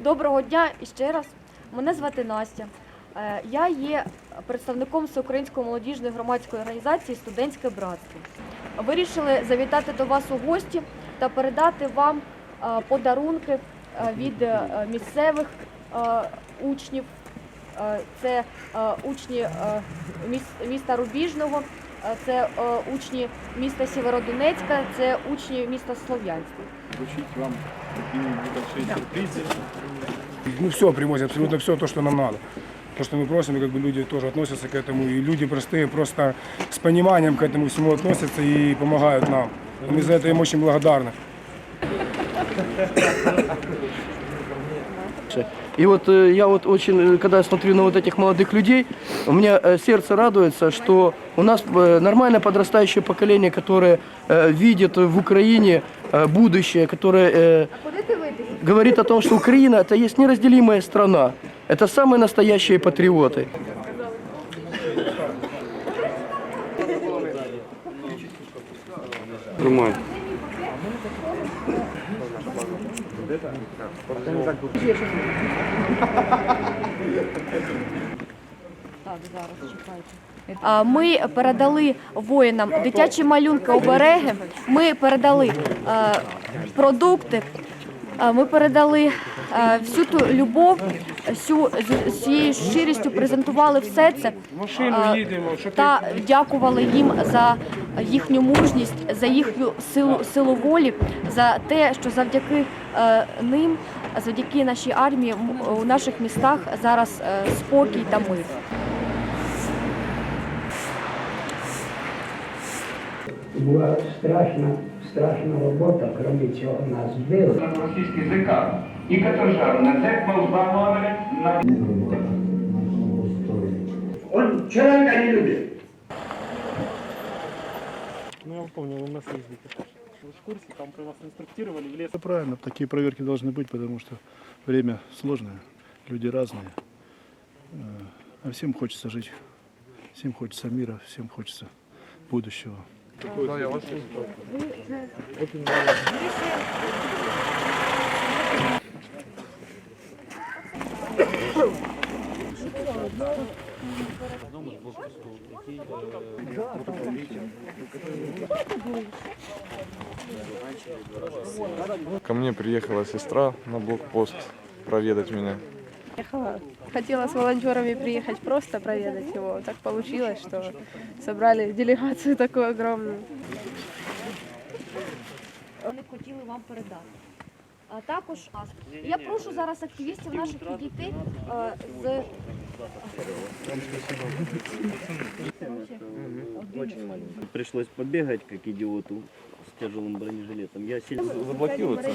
Доброго дня і ще раз. Мене звати Настя. Е, Я є представником Всеукраїнської молодіжної громадської організації Студентське братство. Вирішили завітати до вас у гості та передати вам е, подарунки е, від місцевих учнів. Це учні міста Рубіжного, це е, учні міста Сєвєродонецька, це учні міста Слов'янська. вручить вам такие небольшие сюрпризы. Ну все привозят, абсолютно все то, что нам надо. То, что мы просим, и как бы люди тоже относятся к этому. И люди простые просто с пониманием к этому всему относятся и помогают нам. И мы за это им очень благодарны. И вот э, я вот очень, э, когда смотрю на вот этих молодых людей, у меня э, сердце радуется, что у нас нормальное подрастающее поколение, которое видит в Украине будущее, которое говорит о том, что Украина это есть неразделимая страна. Это самые настоящие патриоты. Так, зараз чекайте. Ми передали воїнам дитячі малюнки обереги. Ми передали е, продукти. Ми передали всю ту любов, всю з цією щирістю презентували все це е, та дякували їм за їхню мужність, за їхню силу силу волі, за те, що завдяки е, ним, завдяки нашій армії, м- у наших містах зараз е, спокій та мир. Була страшна, страшна робота, крім цього нас били. російський язика і каторжан на це позбавили на Он человека не любит. Ну, я помню, вы у нас ездили в курсе, там про вас инструктировали, в лес. Это правильно, такие проверки должны быть, потому что время сложное, люди разные. Э, А всем хочется жить, всем хочется мира, всем хочется будущего. Ко мне приехала сестра на блокпост проведать меня. Ехала. Хотела с волонтерами приехать просто проведать его. Так получилось, что собрали делегацию такую огромную. Вони хотіли вам передати. А також я прошу зараз активістів наших підійти е, з Пришлось побегать, как идиоту, с тяжелым бронежилетом. Я сильно Заблокируется.